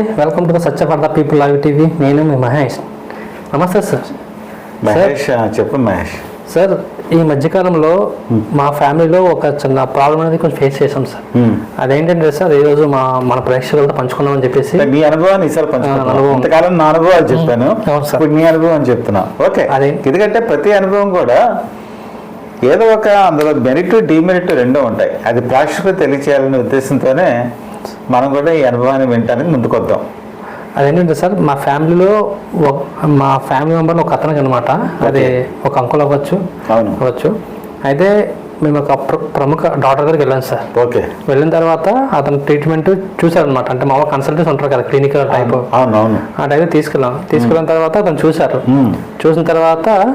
Welcome to the సత్యపర్ద people live TV నేను మీ మహేష్. నమస్తే సార్ మహేష్ చెప్పు మహేష్. సార్ ఈ మధ్యకాలంలో మా ఫ్యామిలీలో ఒక చిన్న ప్రాబ్లం అనేది కొంచెం ఫేస్ చేసాం సార్. అదేంటంటే సార్ ఈ రోజు మా మన ప్రేక్షకులతో పంచుకుందామని చెప్పేసి నీ అనుభవాన్ని ఈసారి. ఇంతకాలం నా అనుభవాలు చెప్పాను. ఇప్పుడు నీ అనుభవం అని చెప్తున్నా. ఓకే. అదే. ఎందుకంటే ప్రతి అనుభవం కూడా ఏదో ఒక అందులో మెరిట్ డిమెరిట్ రెండూ ఉంటాయి. అది ప్రేక్షకులు తెలియచేయాలనే ఉద్దేశంతోనే మనం కూడా ఈ అనుభవాన్ని వినటానికి ముందుకొద్దాం. అదేంటంటే సార్ మా ఫ్యామిలీలో మా ఫ్యామిలీ మెంబర్ ఒక అతనికి అనమాట అది ఒక అంకుల్ అవ్వచ్చు అవును. అవ్వచ్చు. అయితే మేము ఒక ప్ర- ప్రముఖ డాక్టర్ దగ్గరికి వెళ్ళాం సార్. ఓకే. వెళ్ళిన తర్వాత అతను ట్రీట్మెంట్ చూశారనమాట అంటే మామూలు కన్సల్టెంట్స్ ఉంటారు కదా క్లినికల్ టైప్. ఆ టైం తీసుకెళ్ళాం. తీసుకెళ్ళిన తర్వాత అతను చూశారు. చూసిన తర్వాత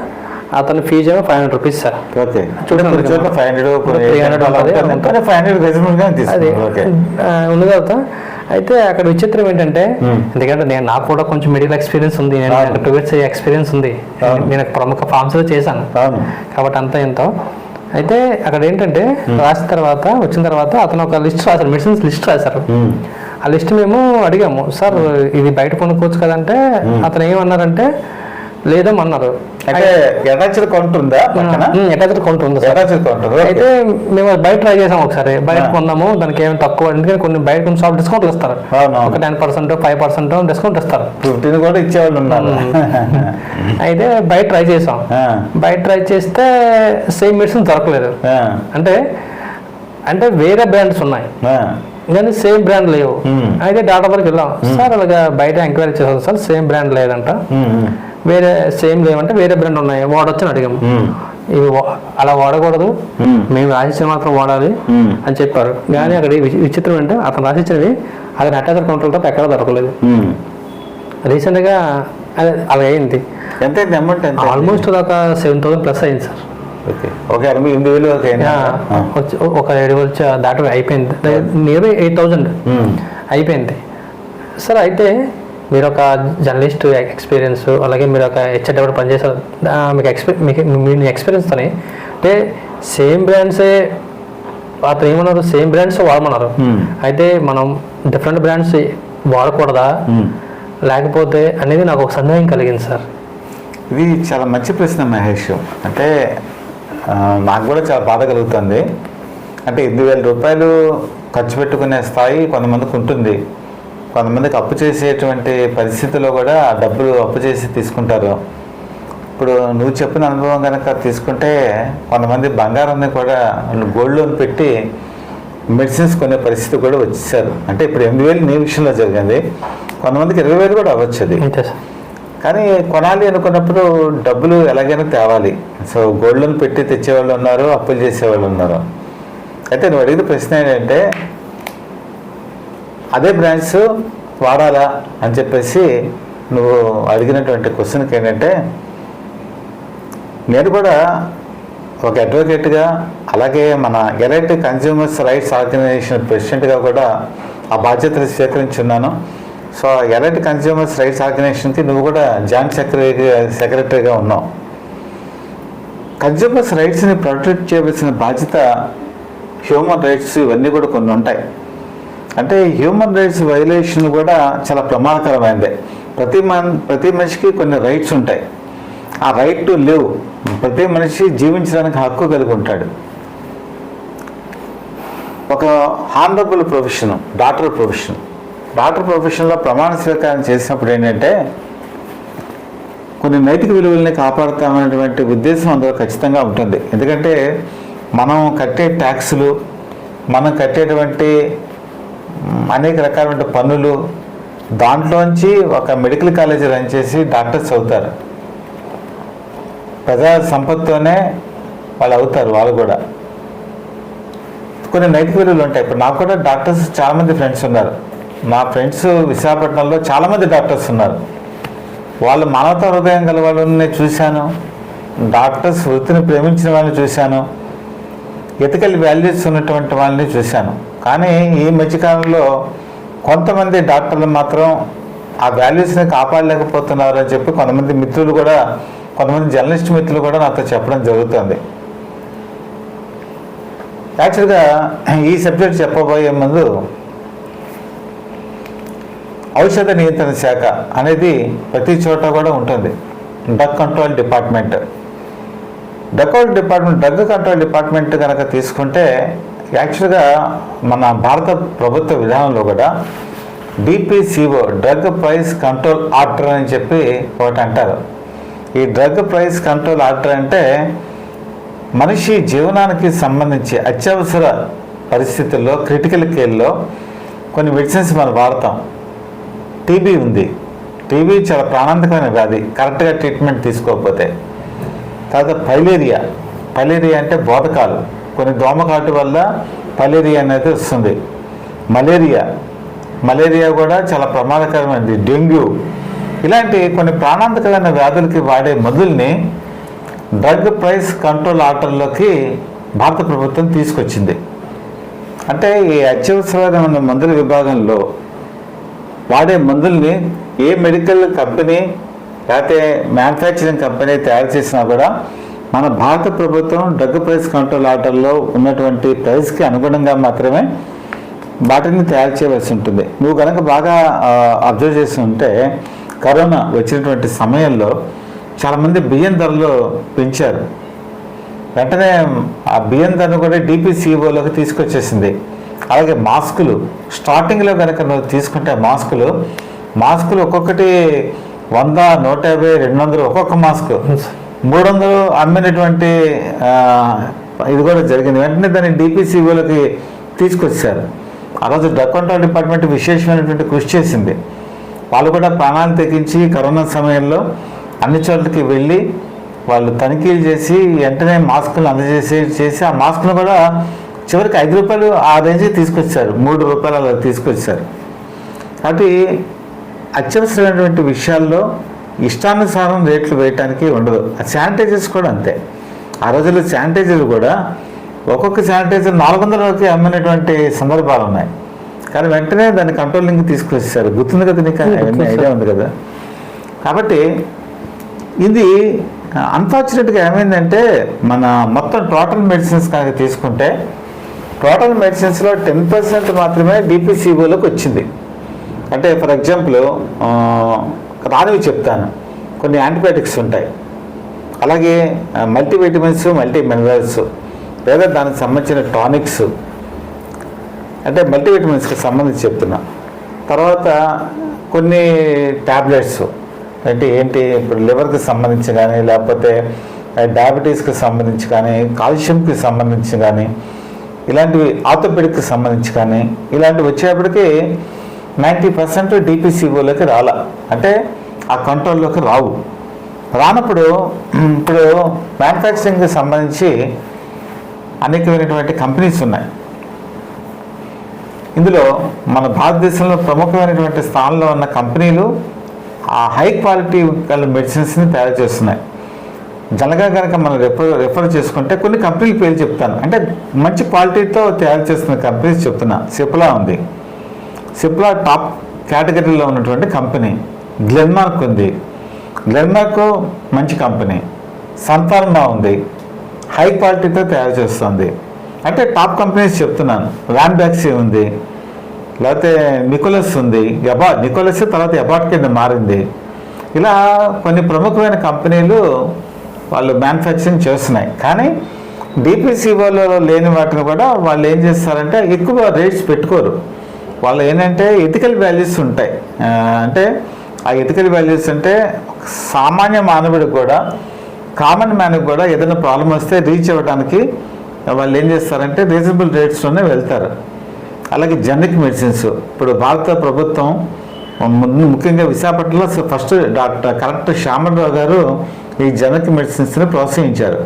అతని ఫీజు ఏమో five hundred rupees sir. Okay. చూడండి ఫైవ్ హండ్రెడ్ 300 ఉంటుంది. కానీ ఫైవ్ హండ్రెడ్ అది. ఉంది కదా అయితే అక్కడ విచిత్రం ఏంటంటే. ఎందుకంటే నేను నాకు కూడా కొంచెం మెడికల్ ఎక్స్పీరియన్స్ ఉంది. నేను ఎక్స్పీరియన్స్ ఉంది. నేను ప్రముఖ ఫార్మ్స్ చేశాను. కాబట్టి అంత ఎంతో. అయితే అక్కడ ఏంటంటే రాసిన తర్వాత వచ్చిన తర్వాత అతను ఒక లిస్ట్ రాశారు మెడిసిన్స్ లిస్ట్ రాశారు. ఆ లిస్ట్ మేము అడిగాము. సార్ ఇది బయట కొనుక్కోవచ్చు కదంటే అతను ఏమన్నారంటే లేదమన్నారు అంటే ఎటాచ్డ్ కౌంటర్ ఉందా పక్కన? ఎటాచర్ కౌంట్ ఉంది ఎటాచ్డ్ కౌంటర్ అయితే మేము బయట ట్రై చేసాం ఒకసారి. బయట. కొన్నాము దానికి ఏమి తక్కువ ఎందుకంటే కొన్ని బయట కొన్ని షాప్ డిస్కౌంట్లు ఇస్తారు. ఒక ten percent five percent discount ఇస్తారు. ఫిఫ్టీన్ కూడా ఇచ్చేవాళ్ళు ఉన్నారు. అయితే బయట ట్రై చేసాం. బయట ట్రై చేస్తే సేమ్ మెడిసిన్ దొరకలేదు. అంటే అంటే వేరే బ్రాండ్స్ ఉన్నాయి. కానీ సేమ్ బ్రాండ్ లేవు. అయితే డాటా వరకు వెళ్ళాం. సార్ అలాగా బయట ఎంక్వైరీ చేసాం సార్ సేమ్ బ్రాండ్ లేదంట. వేరే సేమ్ లేవంటే వేరే బ్రాండ్ ఉన్నాయి. వాడొచ్చు అని అడిగాము ఇవి అలా వాడకూడదు. మేము. రాసిచ్చిన మాత్రం వాడాలి అని చెప్పారు. కానీ అక్కడ విచి- విచిత్రం అంటే అతను రాసిచ్చినవి అది అటాచర్ కౌంటర్ తప్ప ఎక్కడ దొరకలేదు. రీసెంట్గా అది అలా అయింది. ఎంత అమౌంట్ ఆల్మోస్ట్ ఒక సెవెన్ థౌసండ్ ప్లస్ అయింది సార్. ఓకే. ఎనిమిది వేలు ఒక ఏడు వేలు దాటి అయిపోయింది. నియర్ ఎయిట్ థౌజండ్ అయిపోయింది. సార్ అయితే మీరు ఒక జర్నలిస్ట్ ఎక్స్పీరియన్స్ అలాగే మీరు ఒక హెచ్ఆర్ డెవలప్ పనిచేశారు ఆ, మీకు ఎక్స్పీ మీకు మీ ఎక్స్పీరియన్స్తోని అంటే సేమ్ బ్రాండ్సే అతను ఏమన్నారు? సేమ్ బ్రాండ్స్ వాడమన్నారు. అయితే మనం డిఫరెంట్ బ్రాండ్స్ వాడకూడదా. లేకపోతే అనేది నాకు ఒక సందేహం కలిగింది సార్. ఇది చాలా మంచి ప్రశ్న మహేష్. అంటే నాకు కూడా చాలా బాధ కలుగుతుంది. అంటే ఎనిమిది వేల రూపాయలు ఖర్చు పెట్టుకునే స్థాయి కొంతమందికి ఉంటుంది. కొంతమందికి అప్పు చేసేటువంటి పరిస్థితిలో కూడా ఆ డబ్బులు అప్పు చేసి తీసుకుంటారు. ఇప్పుడు నువ్వు చెప్పిన అనుభవం కనుక తీసుకుంటే కొంతమంది బంగారాన్ని కూడా గోల్డ్ లోన్ పెట్టి మెడిసిన్స్ కొనే పరిస్థితి కూడా వచ్చేసారు. అంటే ఇప్పుడు ఎనిమిది వేలు నీ విషయంలో జరిగింది. కొంతమందికి ఇరవై వేలు కూడా అవ్వచ్చు అది. కానీ కొనాలి అనుకున్నప్పుడు డబ్బులు ఎలాగైనా తేవాలి. సో గోల్డ్ లోన్ పెట్టి తెచ్చేవాళ్ళు ఉన్నారు అప్పులు చేసేవాళ్ళు ఉన్నారు. అయితే నువ్వు అడిగిన ప్రశ్న ఏంటంటే అదే బ్రాండ్స్ వాడాలా అని చెప్పేసి నువ్వు అడిగినటువంటి క్వశ్చన్కి ఏంటంటే నేను కూడా ఒక అడ్వకేట్గా అలాగే మన ఎలైట్ కన్జ్యూమర్స్ రైట్స్ ఆర్గనైజేషన్ ప్రెసిడెంట్గా కూడా ఆ బాధ్యతలు స్వీకరించున్నాను. సో ఎలైట్ కన్జ్యూమర్స్ రైట్స్ ఆర్గనైజేషన్కి నువ్వు కూడా జాయింట్ సెక్రటరీ సెక్రటరీగా ఉన్నావు. కన్జ్యూమర్స్ రైట్స్ని ప్రొటెక్ట్ చేయవలసిన బాధ్యత హ్యూమన్ రైట్స్ ఇవన్నీ కూడా కొన్ని ఉంటాయి. అంటే హ్యూమన్ రైట్స్ వైలేషన్ కూడా చాలా ప్రమాదకరమైనదే ప్రతి మన్ ప్రతి మనిషికి కొన్ని రైట్స్ ఉంటాయి. ఆ రైట్ టు లివ్. ప్రతి మనిషి జీవించడానికి హక్కు కలిగి ఉంటాడు. ఒక honourable profession doctor profession doctor ప్రొఫెషన్లో ప్రమాణ స్వీకారం చేసినప్పుడు ఏంటంటే కొన్ని నైతిక విలువల్ని కాపాడుతామనేటువంటి ఉద్దేశం అందులో ఖచ్చితంగా ఉంటుంది. ఎందుకంటే మనం కట్టే ట్యాక్సులు మనం కట్టేటువంటి అనేక రకాలైన పనులు. దాంట్లోంచి ఒక మెడికల్ కాలేజీ రన్ చేసి డాక్టర్స్ అవుతారు. ప్రజా సంపత్తోనే వాళ్ళు అవుతారు వాళ్ళు కూడా. కొన్ని నైతిక విలువలు ఉంటాయి. ఇప్పుడు నాకు కూడా డాక్టర్స్ చాలామంది ఫ్రెండ్స్ ఉన్నారు. మా ఫ్రెండ్స్ విశాఖపట్నంలో చాలామంది డాక్టర్స్ ఉన్నారు. వాళ్ళు మానవతా హృదయం గల వాళ్ళని చూశాను. డాక్టర్స్ వృత్తిని ప్రేమించిన వాళ్ళని చూశాను. ఎథికల్ వాల్యూస్ ఉన్నటువంటి వాళ్ళని చూశాను. కానీ ఈ మధ్యకాలంలో కొంతమంది డాక్టర్లు మాత్రం ఆ వాల్యూస్ని కాపాడలేకపోతున్నారు అని చెప్పి కొంతమంది మిత్రులు కూడా కొంతమంది జర్నలిస్ట్ మిత్రులు కూడా నాతో చెప్పడం జరుగుతుంది. యాక్చువల్గా ఈ సబ్జెక్ట్ చెప్పబోయే ముందు ఔషధ నియంత్రణ శాఖ అనేది ప్రతి చోట కూడా ఉంటుంది. Drug control department drug department drug control department కనుక తీసుకుంటే యాక్చువల్గా మన భారత ప్రభుత్వ విధానంలో కూడా DPCO drug price control order అని చెప్పి ఒకటి అంటారు. ఈ డ్రగ్ ప్రైస్ కంట్రోల్ ఆర్డర్ అంటే మనిషి జీవనానికి సంబంధించి అత్యవసర పరిస్థితుల్లో క్రిటికల్ కేర్లో కొన్ని మెడిసిన్స్ మనం వాడతాం. టీబీ ఉంది. టీబీ చాలా ప్రాణాంతకమైన వ్యాధి. కరెక్ట్గా ట్రీట్మెంట్ తీసుకోకపోతే. తర్వాత పైలేరియా. పలేరియా అంటే బోధకాలు. కొన్ని దోమకాటు వల్ల పలేరియా అనేది వస్తుంది. మలేరియా. మలేరియా కూడా చాలా ప్రమాదకరమైనది. డెంగ్యూ. ఇలాంటి కొన్ని ప్రాణాంతకమైన వ్యాధులకి వాడే మందుల్ని డ్రగ్ ప్రైస్ కంట్రోల్ ఆర్డర్లోకి భారత ప్రభుత్వం తీసుకొచ్చింది. అంటే ఈ అత్యవసరమైన మందుల విభాగంలో వాడే మందుల్ని ఏ మెడికల్ కంపెనీ లేకపోతే మ్యానుఫ్యాక్చరింగ్ కంపెనీ తయారు చేసినా కూడా మన భారత ప్రభుత్వం డ్రగ్ ప్రైస్ కంట్రోల్ ఆర్డర్లో ఉన్నటువంటి ప్రైస్కి అనుగుణంగా మాత్రమే వాటిని తయారు చేయవలసి ఉంటుంది. నువ్వు కనుక బాగా అబ్జర్వ్ చేసి ఉంటే కరోనా వచ్చినటువంటి సమయంలో చాలామంది బియ్యం ధరలు పెంచారు. వెంటనే ఆ బియ్యం ధరను కూడా డిపిసిఓలోకి తీసుకొచ్చేసింది. అలాగే మాస్కులు స్టార్టింగ్లో కనుక నువ్వు తీసుకుంటే మాస్కులు మాస్కులు ఒక్కొక్కటి వంద నూట యాభై రెండు వందలు ఒక్కొక్క మాస్క్. మూడు వందలు అమ్మినటువంటి ఇది కూడా జరిగింది. వెంటనే దాన్ని డిపిసిఓలోకి తీసుకొచ్చారు. ఆ రోజు డ్రగ్ కంట్రోల్ డిపార్ట్మెంట్ విశేషమైనటువంటి కృషి చేసింది. వాళ్ళు కూడా ప్రాణాలు తెగించి కరోనా సమయంలో అన్ని చోట్లకి వెళ్ళి వాళ్ళు తనిఖీలు చేసి వెంటనే మాస్కులు అందజేసి చేసి ఆ మాస్కులు కూడా చివరికి ఐదు రూపాయలు ఆ రేంజ్కి తీసుకొచ్చారు. మూడు రూపాయలు అలా తీసుకొచ్చారు. కాబట్టి అత్యవసరమైనటువంటి విషయాల్లో ఇష్టానుసారం రేట్లు వేయటానికి ఉండదు. ఆ శానిటైజర్స్ కూడా అంతే. ఆ రోజుల్లో శానిటైజర్లు కూడా ఒక్కొక్క శానిటైజర్ నాలుగు వందల వరకు అమ్మినటువంటి సందర్భాలు ఉన్నాయి. కానీ వెంటనే దాన్ని కంట్రోలింగ్ తీసుకొచ్చారు గుర్తుంది కదా నీకు? అవన్నీ ఐడియా ఉంది కదా? కాబట్టి ఇది అన్ఫార్చునేట్గా ఏమైందంటే మన మొత్తం టోటల్ మెడిసిన్స్ కనుక తీసుకుంటే టోటల్ మెడిసిన్స్లో టెన్ పర్సెంట్ మాత్రమే డిపిసిఓలోకి వచ్చింది. అంటే ఫర్ ఎగ్జాంపుల్ రానివి చెప్తాను. కొన్ని యాంటీబయాటిక్స్ ఉంటాయి. అలాగే మల్టీవిటమిన్స్ మల్టీ మినరల్స్ లేదా దానికి సంబంధించిన టానిక్స్ అంటే మల్టీవిటమిన్స్కి సంబంధించి చెప్తున్నా. తర్వాత కొన్ని ట్యాబ్లెట్స్ అంటే ఏంటి? ఇప్పుడు లివర్కి సంబంధించి కానీ లేకపోతే డయాబెటీస్కి సంబంధించి కానీ కాల్షియంకి సంబంధించి కానీ ఇలాంటివి ఆర్థోపెడిక్కి సంబంధించి కానీ ఇలాంటివి వచ్చేప్పటికీ నైంటీ పర్సెంట్ డిపిసిఓలోకి రాల. అంటే ఆ కంట్రోల్లోకి రావు. రానప్పుడు ఇప్పుడు మ్యానుఫ్యాక్చరింగ్కి సంబంధించి అనేకమైనటువంటి కంపెనీస్ ఉన్నాయి. ఇందులో మన భారతదేశంలో ప్రముఖమైనటువంటి స్థానంలో ఉన్న కంపెనీలు ఆ హై క్వాలిటీ గల మెడిసిన్స్ని తయారు చేస్తున్నాయి. జనగా కనుక మనం రెఫర్ రెఫర్ చేసుకుంటే కొన్ని కంపెనీల పేర్లు చెప్తాను. అంటే మంచి క్వాలిటీతో తయారు చేస్తున్న కంపెనీస్ చెప్తున్నా. సిప్లా ఉంది. సిప్లా టాప్ కేటగిరీలో ఉన్నటువంటి కంపెనీ. గ్లెన్మార్క్ ఉంది. గ్లెన్మార్క్ మంచి కంపెనీ. సంతానంగా ఉంది. హై క్వాలిటీతో తయారు చేస్తుంది. అంటే టాప్ కంపెనీస్ చెప్తున్నాను. వ్యాన్బ్యాక్సీ ఉంది. లేకపోతే నికోలస్ ఉంది. ఎబా నికోలస్ తర్వాత ఎబాట్ కింద మారింది. ఇలా కొన్ని ప్రముఖమైన కంపెనీలు వాళ్ళు మ్యానుఫ్యాక్చరింగ్ చేస్తున్నాయి. కానీ డిపిసిఓలో లేని వాటిని కూడా వాళ్ళు ఏం చేస్తారంటే ఎక్కువ రేట్స్ పెట్టుకోరు. వాళ్ళు ఏంటంటే ఎథికల్ వాల్యూస్ ఉంటాయి. అంటే ఆ ఎథికల్ వాల్యూస్ అంటే సామాన్య మానవుడికి కూడా కామన్ మ్యాన్కి కూడా ఏదైనా ప్రాబ్లం వస్తే రీచ్ అవ్వడానికి వాళ్ళు ఏం చేస్తారంటే రీజనబుల్ రేట్స్లోనే వెళ్తారు. అలాగే జనరిక్ మెడిసిన్స్ ఇప్పుడు భారత ప్రభుత్వం ముందు ముఖ్యంగా విశాఖపట్నంలో ఫస్ట్ డాక్టర్ కలెక్టర్ శ్యామలరావు గారు ఈ జనరిక్ మెడిసిన్స్ని ప్రోత్సహించారు.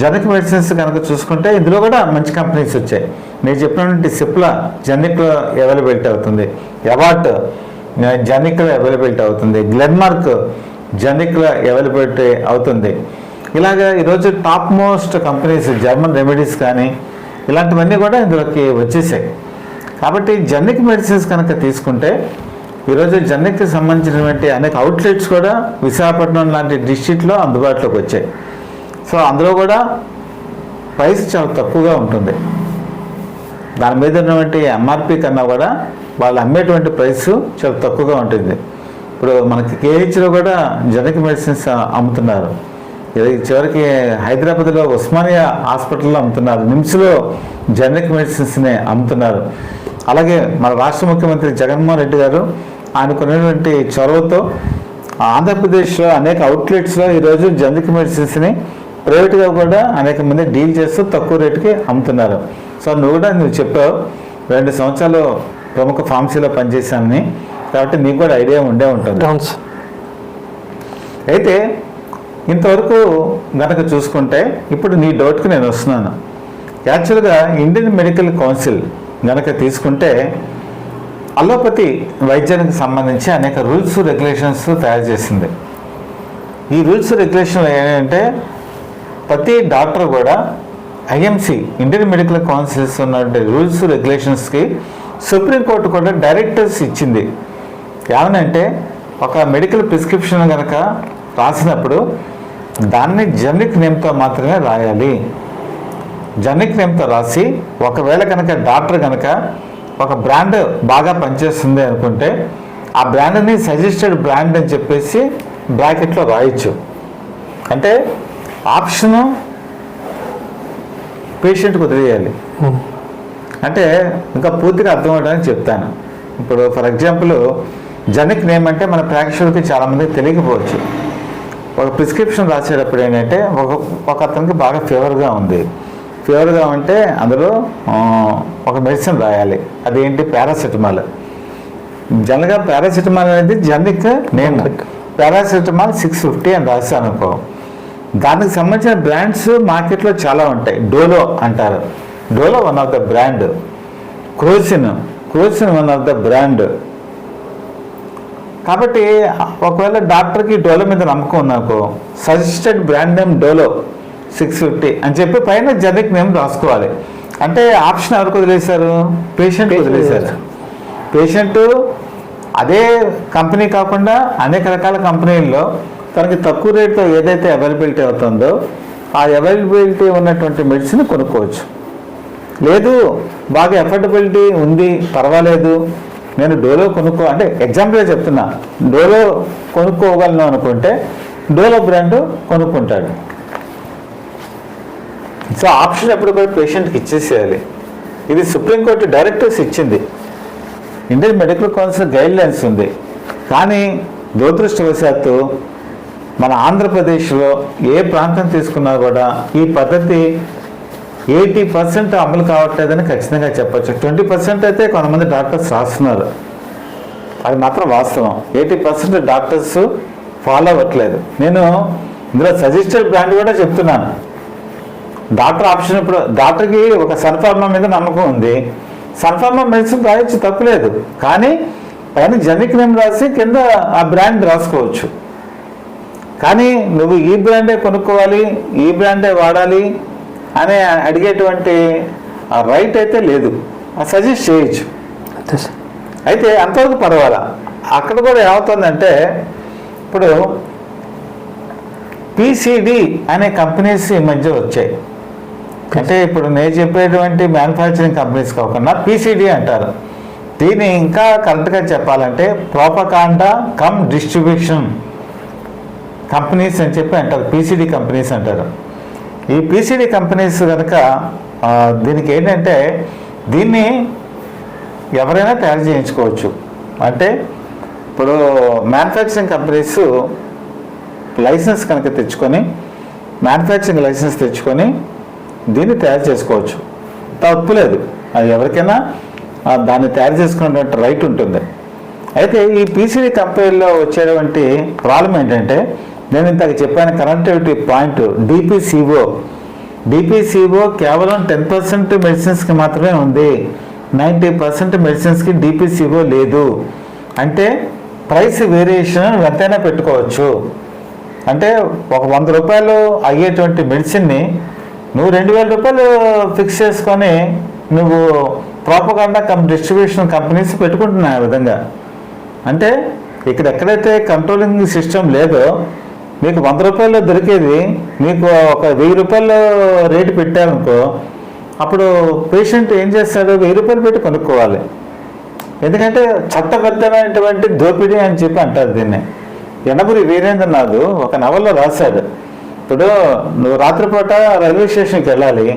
జనరిక్ మెడిసిన్స్ కనుక చూసుకుంటే ఇందులో కూడా మంచి కంపెనీస్ వచ్చాయి. నేను చెప్పినటువంటి సిప్లా జనరిక్లో అవైలబిలిటీ అవుతుంది. ఎవాట్ జనరిక్లో అవైలబిలిటీ అవుతుంది. గ్లెన్మార్క్ జనరిక్లో అవైలబిలిటీ అవుతుంది. ఇలాగ ఈరోజు top most companies German remedies కానీ ఇలాంటివన్నీ కూడా ఇందులోకి వచ్చేసాయి. కాబట్టి జనరిక్ మెడిసిన్స్ కనుక తీసుకుంటే ఈరోజు జనరిక్కి సంబంధించినటువంటి అనేక అవుట్లెట్స్ కూడా విశాఖపట్నం లాంటి డిస్ట్రిక్ట్లో అందుబాటులోకి వచ్చాయి. సో అందులో కూడా ప్రైస్ చాలా తక్కువగా ఉంటుంది. దాని మీద ఉన్నటువంటి ఎంఆర్పి కన్నా కూడా వాళ్ళు అమ్మేటువంటి ప్రైస్ చాలా తక్కువగా ఉంటుంది. ఇప్పుడు మనకి కేహెచ్లో కూడా జనరిక్ మెడిసిన్స్ అమ్ముతున్నారు. ఇది చివరికి హైదరాబాద్లో ఉస్మానియా హాస్పిటల్లో అమ్ముతున్నారు. నిమ్స్లో జనరిక్ మెడిసిన్స్ని అమ్ముతున్నారు. అలాగే మన రాష్ట్ర ముఖ్యమంత్రి జగన్మోహన్ రెడ్డి గారు ఆయనకున్నటువంటి చొరవతో ఆంధ్రప్రదేశ్లో అనేక అవుట్లెట్స్లో ఈరోజు జనరిక్ మెడిసిన్స్ని ప్రైవేట్గా కూడా అనేక మంది డీల్ చేస్తూ తక్కువ రేటుకి అమ్ముతున్నారు. సో నువ్వు కూడా నువ్వు చెప్పావు రెండు సంవత్సరాలు ప్రముఖ ఫార్మసీలో పనిచేశానని. కాబట్టి నీకు కూడా ఐడియా ఉండే ఉంటుంది. అయితే ఇంతవరకు గనక చూసుకుంటే ఇప్పుడు నీ డౌట్కి నేను వస్తున్నాను. యాక్చువల్గా ఇండియన్ మెడికల్ కౌన్సిల్ గనక తీసుకుంటే అలోపతి వైద్యానికి సంబంధించి అనేక రూల్స్ రెగ్యులేషన్స్ తయారు చేసింది. ఈ రూల్స్ రెగ్యులేషన్ ఏంటంటే ప్రతి డాక్టర్ కూడా ఐఎంసి ఇండియన్ మెడికల్ కౌన్సిల్స్ ఉన్నటువంటి రూల్స్ రెగ్యులేషన్స్కి సుప్రీంకోర్టు కూడా డైరెక్టర్స్ ఇచ్చింది. ఏమనంటే ఒక మెడికల్ ప్రిస్క్రిప్షన్ కనుక రాసినప్పుడు దాన్ని జనరిక్ నేమ్తో మాత్రమే రాయాలి. జనరిక్ నేమ్తో రాసి ఒకవేళ కనుక డాక్టర్ కనుక ఒక బ్రాండ్ బాగా పనిచేస్తుంది అనుకుంటే ఆ బ్రాండ్ని సజెస్టెడ్ బ్రాండ్ అని చెప్పేసి బ్రాకెట్లో రాయొచ్చు. అంటే ఆప్షను పేషెంట్కి వదిలేయాలి. అంటే ఇంకా పూర్తిగా అర్థం అవడానికి చెప్తాను. ఇప్పుడు ఫర్ ఎగ్జాంపుల్ జనరిక్ నేమ్ అంటే మన ప్రేక్షకులకి చాలామందికి తెలియకపోవచ్చు. ఒక ప్రిస్క్రిప్షన్ రాసేటప్పుడు ఏంటంటే ఒక ఒక అతనికి బాగా ఫీవర్గా ఉంది. ఫీవర్గా ఉంటే అందులో ఒక మెడిసిన్ రాయాలి. అదేంటి? పారాసెటమాల్. జనరల్గా పారాసెటమాల్ అనేది generic name. Paracetamol six fifty అని రాశాను అనుకో దానికి సంబంధించిన బ్రాండ్స్ మార్కెట్లో చాలా ఉంటాయి. డోలో అంటారు. Dolo one of the brand. Crocin. Crocin one of the brand. కాబట్టి ఒకవేళ డాక్టర్కి డోలో మీద నమ్మకం ఉందనుకో suggested brand name Dolo six fifty అని చెప్పి పైన జనరిక్ నేమ్ రాసుకోవాలి. అంటే ఆప్షన్ ఎవరికి వదిలేశారు? పేషెంట్ వదిలేశారు. పేషెంట్ అదే కంపెనీ కాకుండా అనేక రకాల కంపెనీల్లో తనకి తక్కువ రేటుతో ఏదైతే అవైలబిలిటీ అవుతుందో ఆ అవైలబిలిటీ ఉన్నటువంటి మెడిసిన్ కొనుక్కోవచ్చు. లేదు బాగా ఎఫర్డబిలిటీ ఉంది పర్వాలేదు నేను డోలో కొనుక్కో అంటే ఎగ్జాంపుల్గా చెప్తున్నా. డోలో కొనుక్కోగలను అనుకుంటే డోలో బ్రాండ్ కొనుక్కుంటాడు. సో ఆప్షన్ ఎప్పుడు కూడా పేషెంట్కి ఇచ్చేసేయాలి. ఇది సుప్రీంకోర్టు డైరెక్టర్స్ ఇచ్చింది. Indian medical council guidelines ఉంది. కానీ దురదృష్టవశాత్తు మన ఆంధ్రప్రదేశ్లో ఏ ప్రాంతం తీసుకున్నా కూడా ఈ పద్ధతి ఎయిటీ పర్సెంట్ అమలు కావట్లేదని ఖచ్చితంగా చెప్పచ్చు. ట్వంటీ పర్సెంట్ అయితే కొంతమంది డాక్టర్స్ రాస్తున్నారు. అది మాత్రం వాస్తవం. ఎయిటీ పర్సెంట్ డాక్టర్స్ ఫాలో అవ్వట్లేదు. నేను ఇందులో సజెస్టెడ్ బ్రాండ్ కూడా చెప్తున్నాను. డాక్టర్ ఆప్షన్ ఇప్పుడు డాక్టర్కి ఒక సన్ఫార్మా మీద నమ్మకం ఉంది. సన్ఫార్మా మెడిసిన్ రాయొచ్చు తప్పులేదు కానీ పైన జనరిక్ నేమ్ రాసి కింద ఆ బ్రాండ్ రాసుకోవచ్చు. కానీ నువ్వు ఈ బ్రాండే కొనుక్కోవాలి ఈ బ్రాండే వాడాలి అని అడిగేటువంటి ఆ రైట్ అయితే లేదు. సజెస్ట్ చేయొచ్చు. అయితే అంతవరకు పర్వాలా? అక్కడ కూడా ఏమవుతుందంటే ఇప్పుడు పిసిడి అనే కంపెనీస్ ఈ మధ్య వచ్చాయి. అంటే ఇప్పుడు నేను చెప్పేటువంటి మ్యానుఫ్యాక్చరింగ్ కంపెనీస్ కాకుండా పిసిడి అంటారు. దీన్ని ఇంకా కరెక్ట్గా చెప్పాలంటే ప్రోపకాండా కమ్ డిస్ట్రిబ్యూషన్ కంపెనీస్ అని చెప్పి అంటారు పీసీడీ కంపెనీస్ అంటారు. ఈ పీసీడీ కంపెనీస్ కనుక దీనికి ఏంటంటే దీన్ని ఎవరైనా తయారు చేయించుకోవచ్చు. అంటే ఇప్పుడు మ్యానుఫ్యాక్చరింగ్ కంపెనీస్ లైసెన్స్ కనుక తెచ్చుకొని మ్యానుఫ్యాక్చరింగ్ లైసెన్స్ తెచ్చుకొని దీన్ని తయారు చేసుకోవచ్చు. తప్పు లేదు. అది ఎవరికైనా దాన్ని తయారు చేసుకునేటువంటి రైట్ ఉంటుంది. అయితే ఈ పీసీడీ కంపెనీలో వచ్చేటువంటి ప్రాబ్లం ఏంటంటే నేను ఇంతకు చెప్పాను కనెక్టివిటీ పాయింట్ డిపిసిఓ డిపిసిఓ కేవలం టెన్ పర్సెంట్ మెడిసిన్స్కి మాత్రమే ఉంది. నైంటీ పర్సెంట్ మెడిసిన్స్కి డిపిసిఓ లేదు. అంటే ప్రైస్ వేరియేషన్ ఎంతైనా పెట్టుకోవచ్చు. అంటే ఒక వంద రూపాయలు అయ్యేటువంటి మెడిసిన్ని నువ్వు రెండు వేల రూపాయలు ఫిక్స్ చేసుకొని నువ్వు ప్రాపగాండా కం డిస్ట్రిబ్యూషన్ కంపెనీస్ పెట్టుకుంటున్నాయి ఆ విధంగా. అంటే ఇక్కడ ఎక్కడైతే కంట్రోలింగ్ సిస్టమ్ లేదో మీకు వంద రూపాయలు దొరికేది మీకు ఒక వెయ్యి రూపాయలు రేటు పెట్టారనుకో అప్పుడు పేషెంట్ ఏం చేస్తాడు? వెయ్యి రూపాయలు పెట్టి కొనుక్కోవాలి. ఎందుకంటే చట్టబద్ధమైనటువంటి దోపిడీ అని చెప్పి అంటారు దీన్ని. ఎనబురి వీరేంద్రనాథ్ ఒక నవల్లో రాశాడు. ఇప్పుడు నువ్వు రాత్రిపూట రైల్వే స్టేషన్కి వెళ్ళాలి.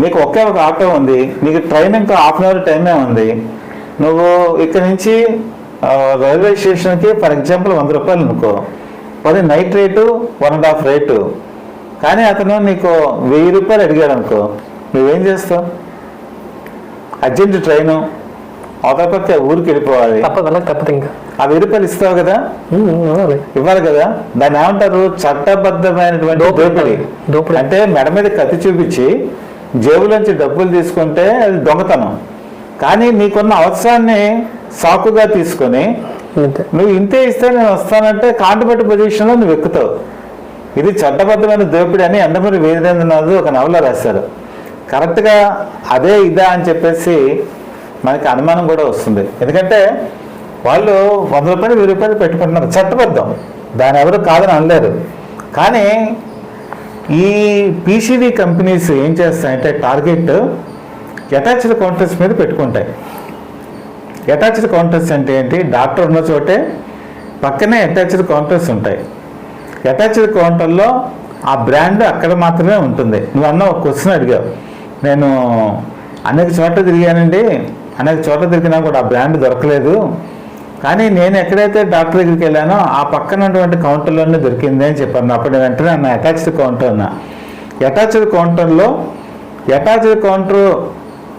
నీకు ఒకే ఒక ఆటో ఉంది. నీకు ట్రైన్ ఇంకా హాఫ్ అన్ అవర్ టైమే ఉంది. నువ్వు ఇక్కడ నుంచి రైల్వే స్టేషన్కి ఫర్ ఎగ్జాంపుల్ వంద రూపాయలు అనుకో. అది night rate one and half rate. కానీ అతను నీకు వెయ్యి రూపాయలు అడిగాడు అనుకో నువ్వేం చేస్తావు? Urgent train. అవతల పక్క ఊరికి వెళ్ళిపోవాలి. తప్పదు అలా తప్పదు ఇంకా. ఆ వెయ్యి రూపాయలు ఇస్తావు కదా. ఇవ్వాలి. కదా. దాన్ని ఏమంటారు? చట్టబద్ధమైనటువంటి దోపిడీ. అంటే మెడ మీద కత్తి చూపించి జేబులోంచి డబ్బులు తీసుకుంటే అది దొంగతనం. కానీ నీకున్న అవసరాన్ని సాకుగా తీసుకొని నువ్వు ఇంతే ఇస్తే నేను వస్తానంటే కాంటుపట్టి పొజిషన్లో నువ్వు ఎక్కుతావు. ఇది చట్టబద్ధమైన దోపిడీ అని ఎండమూరి వీరేంద్రనాథ్ ఒక నవల రాశారు. కరెక్ట్గా అదే ఇదా అని చెప్పేసి మనకి అనుమానం కూడా వస్తుంది. ఎందుకంటే వాళ్ళు వంద రూపాయలు వెయ్యి రూపాయలు పెట్టుకుంటున్నారు. చట్టబద్ధం. దాని ఎవరు కాదని అనలేరు. కానీ ఈ పీసీడీ కంపెనీస్ ఏం చేస్తాయంటే టార్గెట్ అటాచ్డ్ కౌంటర్స్ మీద పెట్టుకుంటాయి. అటాచ్డ్ కౌంటర్స్ అంటే ఏంటి? డాక్టర్ ఉన్న చోటే పక్కనే అటాచ్డ్ కౌంటర్స్ ఉంటాయి. అటాచ్డ్ కౌంటర్లో ఆ బ్రాండ్ అక్కడ మాత్రమే ఉంటుంది. నువ్వు అన్న ఒక క్వశ్చన్ అడిగావు. నేను అనేక చోట్ల తిరిగానండి. అనేక చోట్ల తిరిగినా కూడా ఆ బ్రాండ్ దొరకలేదు. కానీ నేను ఎక్కడైతే డాక్టర్ దగ్గరికి వెళ్ళానో ఆ పక్కన ఉన్నటువంటి కౌంటర్లోనే దొరికింది అని చెప్పాను. అప్పుడు నేను వెంటనే అన్న అటాచ్డ్ కౌంటర్ అన్న. అటాచ్డ్ కౌంటర్లో అటాచ్డ్ కౌంటర్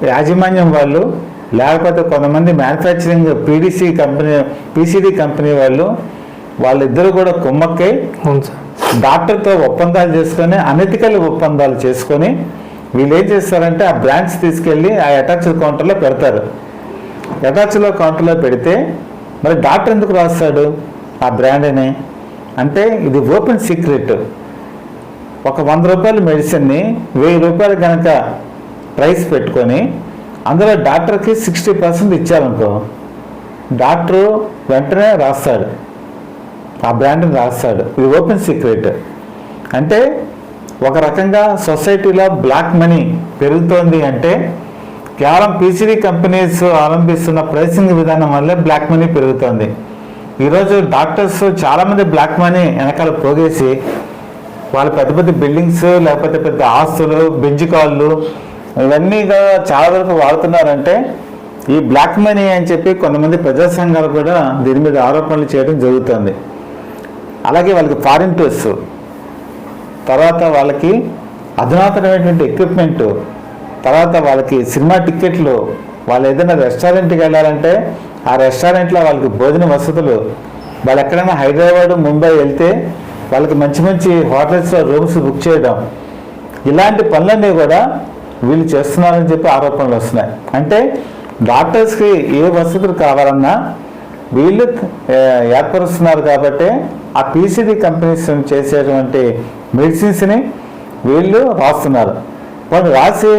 యాజమాన్యం వాళ్ళు లేకపోతే కొంతమంది manufacturing PDC company PCD company వాళ్ళు వాళ్ళిద్దరూ కూడా కుమ్మక్కై డాక్టర్తో ఒప్పందాలు చేసుకొని అనెతికల్ ఒప్పందాలు చేసుకొని వీళ్ళు ఏం చేస్తారంటే ఆ బ్రాండ్స్ తీసుకెళ్ళి ఆ అటాచ్డ్ కౌంటర్లో పెడతారు. అటాచ్లో కౌంటర్లో పెడితే మరి డాక్టర్ ఎందుకు రాస్తాడు? ఆ బ్రాండ్ అని అంటే ఇది ఓపెన్ సీక్రెట్. ఒక వంద రూపాయల మెడిసిన్ని వెయ్యి రూపాయలు కనుక ప్రైస్ పెట్టుకొని అందులో డాక్టర్కి సిక్స్టీ పర్సెంట్ ఇచ్చారనుకో డాక్టరు వెంటనే రాస్తాడు. ఆ బ్రాండ్ని రాస్తాడు. ఇది ఓపెన్ సీక్రెట్. అంటే ఒక రకంగా సొసైటీలో బ్లాక్ మనీ పెరుగుతోంది అంటే కేవలం పీసీడీ కంపెనీస్ అవలంబిస్తున్న ప్రైసింగ్ విధానం వల్లే బ్లాక్ మనీ పెరుగుతోంది. ఈరోజు డాక్టర్స్ చాలామంది బ్లాక్ మనీ వెనకాల పోగేసి వాళ్ళు పెద్ద పెద్ద బిల్డింగ్స్ లేకపోతే పెద్ద ఆస్తులు బెంజ్ కాళ్ళు ఇవన్నీ కూడా చాలా వరకు వాడుతున్నారంటే ఈ బ్లాక్ మనీ అని చెప్పి కొంతమంది ప్రజా సంఘాలు కూడా దీని మీద ఆరోపణలు చేయడం జరుగుతుంది. అలాగే వాళ్ళకి ఫారిన్ టూర్స్ తర్వాత వాళ్ళకి అధునాతనమైనటువంటి ఎక్విప్మెంట్ తర్వాత వాళ్ళకి సినిమా టిక్కెట్లు వాళ్ళు ఏదైనా రెస్టారెంట్కి వెళ్ళాలంటే ఆ రెస్టారెంట్లో వాళ్ళకి భోజన వసతులు వాళ్ళు ఎక్కడైనా హైదరాబాద్ ముంబై వెళ్తే వాళ్ళకి మంచి మంచి హోటల్స్లో రూమ్స్ బుక్ చేయడం ఇలాంటి పనులన్నీ కూడా వీళ్ళు చేస్తున్నారని చెప్పి ఆరోపణలు వస్తున్నాయి. అంటే డాక్టర్స్కి ఏ వసతులు కావాలన్నా వీళ్ళు ఏర్పరుస్తున్నారు కాబట్టి ఆ పీసీడీ కంపెనీస్ చేసేటువంటి మెడిసిన్స్ని వీళ్ళు రాస్తున్నారు. వాళ్ళు రాసి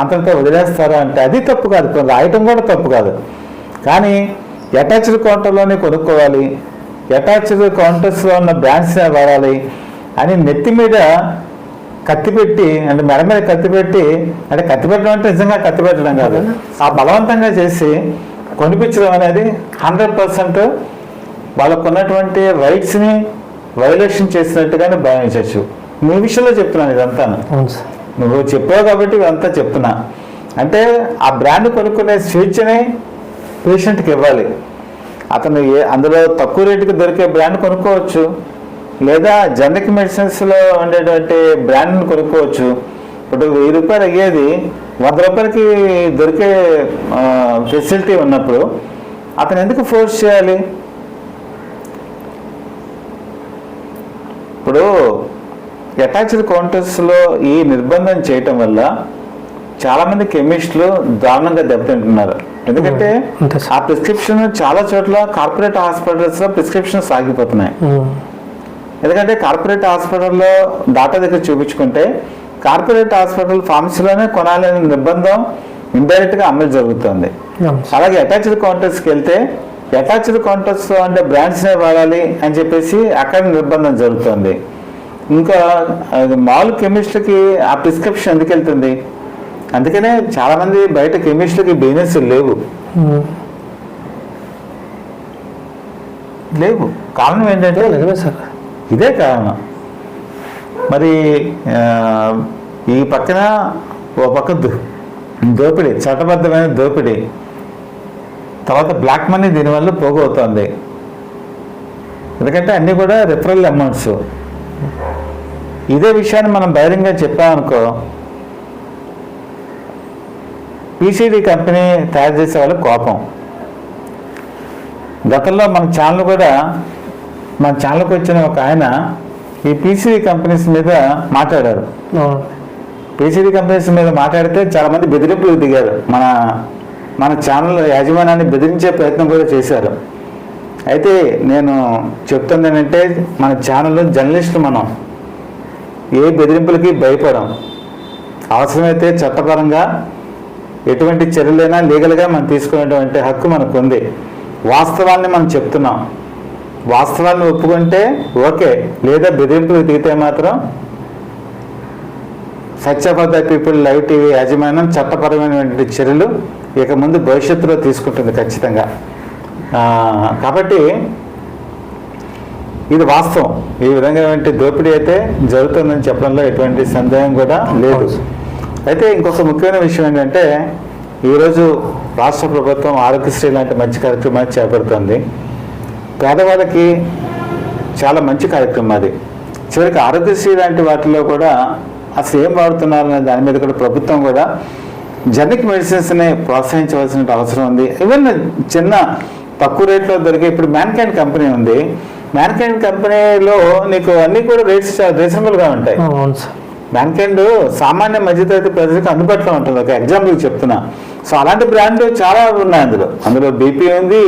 అంతటితో వదిలేస్తారు అంటే అది తప్పు కాదు. కొన్ని రాయటం కూడా తప్పు కాదు. కానీ అటాచ్డ్ కౌంటర్లోనే కొనుక్కోవాలి. అటాచ్డ్ కౌంటర్స్లో ఉన్న బ్రాండ్స్నే వాడాలి అని నెత్తి మీద కత్తి పెట్టి అంటే మెడ మీద కత్తి పెట్టి అంటే కత్తి పెట్టడం అంటే నిజంగా కత్తి పెట్టడం కాదు ఆ బలవంతంగా చేసి కొనిపించడం అనేది హండ్రెడ్ పర్సెంట్ వాళ్ళకు ఉన్నటువంటి రైట్స్ని వైలేషన్ చేసినట్టుగానే భావించవచ్చు. మీ విషయంలో చెప్తున్నాను సార్. నువ్వు చెప్పావు కాబట్టి ఇదంతా చెప్తున్నా. అంటే ఆ బ్రాండ్ కొనుక్కునే స్వేచ్ఛని పేషెంట్కి ఇవ్వాలి. అతను ఏ అందులో తక్కువ రేటుకి దొరికే బ్రాండ్ కొనుక్కోవచ్చు. లేదా జనరిక్ మెడిసిన్స్లో ఉండేటువంటి బ్రాండ్ని కొనుక్కోవచ్చు. ఇప్పుడు వెయ్యి రూపాయలు అయ్యేది వంద రూపాయలకి దొరికే ఫెసిలిటీ ఉన్నప్పుడు అతను ఎందుకు ఫోర్స్ చేయాలి? ఇప్పుడు అటాచ్డ్ కౌంటర్స్లో ఈ నిర్బంధం చేయటం వల్ల చాలామంది కెమిస్టులు దారుణంగా దెబ్బతింటున్నారు. ఎందుకంటే ఆ ప్రిస్క్రిప్షన్ చాలా చోట్ల కార్పొరేట్ హాస్పిటల్స్లో ప్రిస్క్రిప్షన్స్ ఆగిపోతున్నాయి. ఉమ్. ఎందుకంటే కార్పొరేట్ హాస్పిటల్లో డాక్టర్ దగ్గర చూపించుకుంటే కార్పొరేట్ హాస్పిటల్ ఫార్మసీలోనే కొనాలనే నిర్బంధం ఇండైరెక్ట్గా అమలు జరుగుతుంది. అలాగే అటాచ్డ్ కౌంటర్స్కి వెళ్తే అటాచ్డ్ కౌంటర్స్ అంటే బ్రాండ్స్నే వాడాలి అని చెప్పేసి అక్కడ నిర్బంధం జరుగుతుంది. ఇంకా మామూలు కెమిస్ట్కి ఆ ప్రిస్క్రిప్షన్ ఎందుకు వెళ్తుంది? అందుకనే చాలామంది బయట కెమిస్ట్రీకి బిజినెస్ లేవు. లేవు. కారణం ఏంటంటే నిజమే సార్. ఇదే కారణం. మరి ఈ పక్కన ఓ పక్క దో- దోపిడీ చట్టబద్ధమైన దోపిడీ. తర్వాత బ్లాక్ మనీ దీనివల్ల పోగవుతుంది. ఎందుకంటే అన్నీ కూడా రిఫరల్ అమౌంట్స్ ఇదే విషయాన్ని మనం బహిరంగంగా చెప్పామనుకో పీసీడీ కంపెనీ తయారు చేసే వాళ్ళ కోపం. గతంలో మన ఛానల్ కూడా మన ఛానల్కి వచ్చిన ఒక ఆయన ఈ పీసీడీ కంపెనీస్ మీద మాట్లాడారు. పీసీడీ కంపెనీస్ మీద మాట్లాడితే చాలా మంది బెదిరింపులకు దిగారు. మన మన ఛానల్ యాజమాన్యాన్ని బెదిరించే ప్రయత్నం కూడా చేశారు. అయితే నేను చెప్తుంది ఏంటంటే మన ఛానల్లో జర్నలిస్టులు మనం ఏ బెదిరింపులకి భయపడం అవసరమైతే చట్టపరంగా ఎటువంటి చర్యలైనా లీగల్గా మనం తీసుకునేటువంటి హక్కు మనకు ఉంది వాస్తవాన్ని మనం చెప్తున్నాం. వాస్తవాన్ని ఒప్పుకుంటే ఓకే లేదా బెదిరింపులకు దిగితే మాత్రం సత్యపద పీపుల్ లైవ్ టీవీ యాజమాన్యం చట్టపరమైనటువంటి చర్యలు ఇక ముందు భవిష్యత్తులో తీసుకుంటుంది ఖచ్చితంగా. కాబట్టి ఇది వాస్తవం. ఈ విధంగా దోపిడీ అయితే జరుగుతుందని చెప్పడంలో ఎటువంటి సందేహం కూడా లేదు. అయితే ఇంకొక ముఖ్యమైన విషయం ఏంటంటే ఈరోజు రాష్ట్ర ప్రభుత్వం ఆరోగ్యశ్రీ లాంటి మంచి కార్యక్రమాన్ని చేపడుతుంది. పేదవాళ్ళకి చాలా మంచి కార్యక్రమం అది. చివరికి ఆరోగ్యశ్రీ లాంటి వాటిలో కూడా అసలు ఏం వాడుతున్నారు అనే దాని మీద కూడా ప్రభుత్వం కూడా జనరిక్ మెడిసిన్స్ని ప్రోత్సహించవలసిన అవసరం ఉంది. ఈవెన్ చిన్న తక్కువ రేట్లో దొరికే ఇప్పుడు మ్యాన్కైండ్ కంపెనీ ఉంది. మ్యాన్కైండ్ కంపెనీలో నీకు అన్నీ కూడా రేట్స్ రీజనబుల్గా ఉంటాయి. బ్యాంకెండ్ సామాన్య మధ్యతరగతి ప్రజలకు అందుబాటులో ఉంటుంది. ఒక ఎగ్జాంపుల్ చెప్తున్నా. సో అలాంటి బ్రాండ్లు చాలా ఉన్నాయి అందులో. అందులో బీపీ ఉంది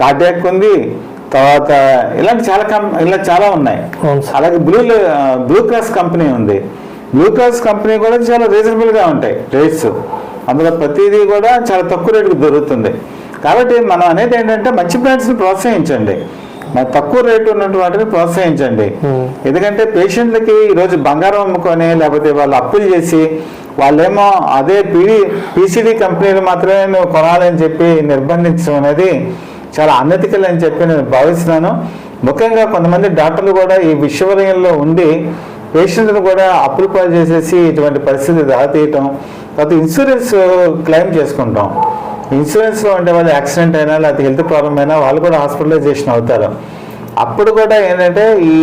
కార్డియాక్ ఉంది తర్వాత ఇలాంటి చాలా ఇలా చాలా ఉన్నాయి. అలాగే బ్లూ బ్లూ క్రాస్ కంపెనీ ఉంది. బ్లూ క్రాస్ కంపెనీ కూడా చాలా రీజనబుల్గా ఉంటాయి రేట్స్. అందులో ప్రతిదీ కూడా చాలా తక్కువ రేటుకి దొరుకుతుంది. కాబట్టి మనం అనేది ఏంటంటే మంచి బ్రాండ్స్ని ప్రోత్సహించండి. మరి తక్కువ రేటు ఉన్నటువంటి వాటిని ప్రోత్సహించండి. ఎందుకంటే పేషెంట్లకి ఈరోజు బంగారం అమ్ముకొని లేకపోతే వాళ్ళు అప్పులు చేసి వాళ్ళేమో అదే పీడీ పీసీడీ కంపెనీలు మాత్రమే నువ్వు కొనాలని చెప్పి నిర్బంధించడం అనేది చాలా అనెతికల్ అని చెప్పి నేను భావిస్తున్నాను. ముఖ్యంగా కొంతమంది డాక్టర్లు కూడా ఈ విశ్వవలయంలో ఉండి పేషెంట్ను కూడా అప్పులు పాలు చేసేసి ఇటువంటి పరిస్థితి దాతీయటం తర్వాత ఇన్సూరెన్స్ క్లెయిమ్ చేసుకుంటాం. ఇన్సూరెన్స్లో ఉండే వాళ్ళు యాక్సిడెంట్ అయినా లేకపోతే హెల్త్ ప్రాబ్లం అయినా వాళ్ళు కూడా హాస్పిటలైజేషన్ అవుతారు. అప్పుడు కూడా ఏంటంటే ఈ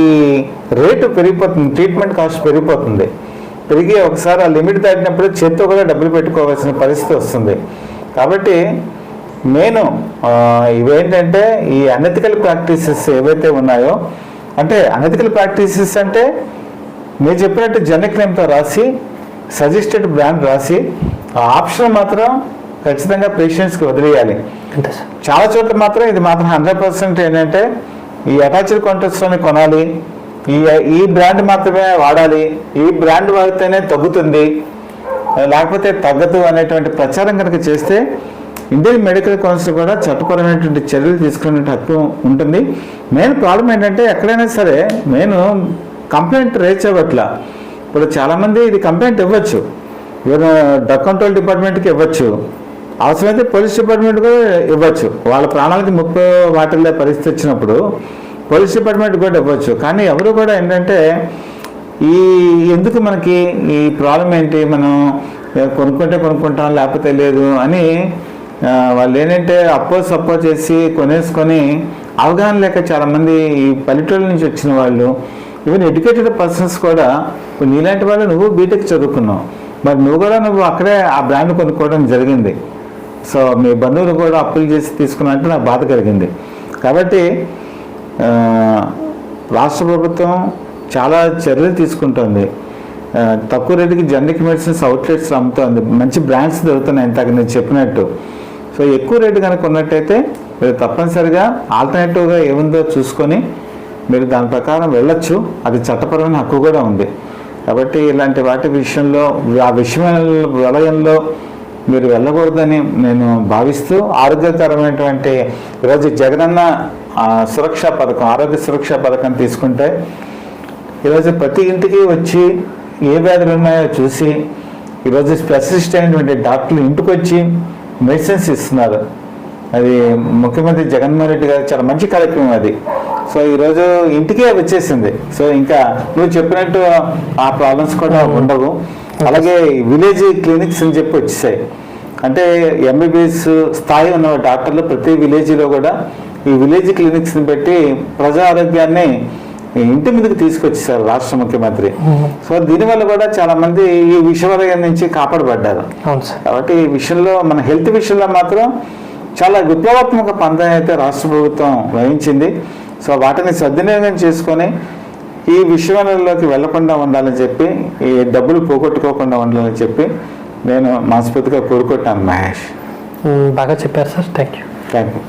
రేటు పెరిగిపోతుంది ట్రీట్మెంట్ కాస్ట్ పెరిగిపోతుంది. పెరిగి ఒకసారి ఆ లిమిట్ దాటినప్పుడు చేత్తో కూడా డబ్బులు పెట్టుకోవాల్సిన పరిస్థితి వస్తుంది. కాబట్టి నేను ఇవేంటంటే ఈ అనెతికల్ ప్రాక్టీసెస్ ఏవైతే ఉన్నాయో అంటే అనెతికల్ ప్రాక్టీసెస్ అంటే మీరు చెప్పినట్టు జనరిక్ నేమ్తో రాసి సజెస్టెడ్ బ్రాండ్ రాసి ఆ ఆప్షన్ మాత్రం ఖచ్చితంగా పేషెంట్స్కి వదిలేయాలి. చాలా చోట్ల మాత్రం ఇది మాత్రం హండ్రెడ్ పర్సెంట్ ఏంటంటే ఈ అటాచ్డ్ కాంటాక్ట్స్లోనే కొనాలి. ఈ ఈ బ్రాండ్ మాత్రమే వాడాలి. ఈ బ్రాండ్ వాడితేనే తగ్గుతుంది. లేకపోతే తగ్గదు అనేటువంటి ప్రచారం కనుక చేస్తే ఇండియన్ మెడికల్ కౌన్సిల్ కూడా చట్టపరమైనటువంటి చర్యలు తీసుకునే హక్కు ఉంటుంది. మెయిన్ ప్రాబ్లం ఏంటంటే ఎక్కడైనా సరే నేను కంప్లైంట్ రేజ్ అవ్వట్లా. ఇప్పుడు చాలామంది ఇది కంప్లైంట్ ఇవ్వచ్చు. ఈవెన్ డ్రగ్ కంట్రోల్ డిపార్ట్మెంట్కి ఇవ్వచ్చు. అవసరమైతే పోలీస్ డిపార్ట్మెంట్ కూడా ఇవ్వచ్చు. వాళ్ళ ప్రాణాలకి ముప్పు వాటిల్లో పరిస్థితి వచ్చినప్పుడు పోలీస్ డిపార్ట్మెంట్ కూడా ఇవ్వచ్చు. కానీ ఎవరు కూడా ఏంటంటే ఈ ఎందుకు మనకి ఈ ప్రాబ్లం ఏంటి? మనం కొనుక్కుంటే కొనుక్కుంటాం లేకపోతే లేదు అని వాళ్ళు ఏంటంటే అప్పో సప్పో చేసి కొనేసుకొని అవగాహన లేక చాలామంది ఈ పల్లెటూళ్ళ నుంచి వచ్చిన వాళ్ళు ఈవెన్ ఎడ్యుకేటెడ్ పర్సన్స్ కూడా నీలాంటి వాళ్ళు నువ్వు బీటెక్ చదువుకున్నావు. మరి నువ్వు కూడా నువ్వు అక్కడే ఆ బ్రాండ్ కొనుక్కోవడం జరిగింది. సో మీ బంధువులు కూడా అప్పులు చేసి తీసుకున్నట్టు నాకు బాధ కలిగింది. కాబట్టి రాష్ట్ర ప్రభుత్వం చాలా చర్యలు తీసుకుంటుంది. తక్కువ రేటుకి జనరిక్ మెడిసిన్స్ అవుట్లెట్స్ అమ్ముతుంది. మంచి బ్రాండ్స్ దొరుకుతున్నాయి ఇంతకు నేను చెప్పినట్టు. సో ఎక్కువ రేటు కనుక ఉన్నట్టయితే మీరు తప్పనిసరిగా ఆల్టర్నేటివ్గా ఏముందో చూసుకొని మీరు దాని ప్రకారం వెళ్ళొచ్చు. అది చట్టపరమైన హక్కు కూడా ఉంది. కాబట్టి ఇలాంటి వాటి విషయంలో ఆ విషయమైన వలయంలో మీరు వెళ్ళకూడదని నేను భావిస్తూ ఆరోగ్యకరమైనటువంటి ఈరోజు జగనన్న సురక్ష పథకం ఆరోగ్య సురక్ష పథకం తీసుకుంటే ఈరోజు ప్రతి ఇంటికి వచ్చి ఏ వ్యాధులు ఉన్నాయో చూసి ఈరోజు స్పెషలిస్ట్ అయినటువంటి డాక్టర్లు ఇంటికి వచ్చి మెడిసిన్స్ ఇస్తున్నారు. అది ముఖ్యమంత్రి జగన్మోహన్ రెడ్డి గారు చాలా మంచి కార్యక్రమం అది. సో ఈరోజు ఇంటికే వచ్చేసింది. సో ఇంకా నువ్వు చెప్పినట్టు ఆ ప్రాబ్లమ్స్ కూడా ఉండవు. అలాగే విలేజ్ క్లినిక్స్ అని చెప్పి వచ్చేసాయి. అంటే ఎంబీబీఎస్ స్థాయి ఉన్న డాక్టర్లు ప్రతి విలేజ్లో కూడా ఈ విలేజ్ క్లినిక్స్ని పెట్టి ప్రజా ఆరోగ్యాన్ని ఇంటి మీదకి తీసుకొచ్చేసారు రాష్ట్ర ముఖ్యమంత్రి. సో దీనివల్ల కూడా చాలా మంది ఈ విషవలయం నుంచి కాపాడబడ్డారు. కాబట్టి ఈ విషయంలో మన హెల్త్ విషయంలో మాత్రం చాలా విప్లవాత్మక పంతం అయితే రాష్ట్ర ప్రభుత్వం వహించింది. సో వాటిని సద్వినియోగం చేసుకొని ఈ విషయాలలోకి వెళ్ళకుండా ఉండాలని చెప్పి ఈ డబ్బులు పోగొట్టుకోకుండా ఉండాలని చెప్పి నేను మనస్ఫూర్తిగా కోరుకుంటాను మహేష్. మ్, బాగా చెప్పారు sir. Thank you thank you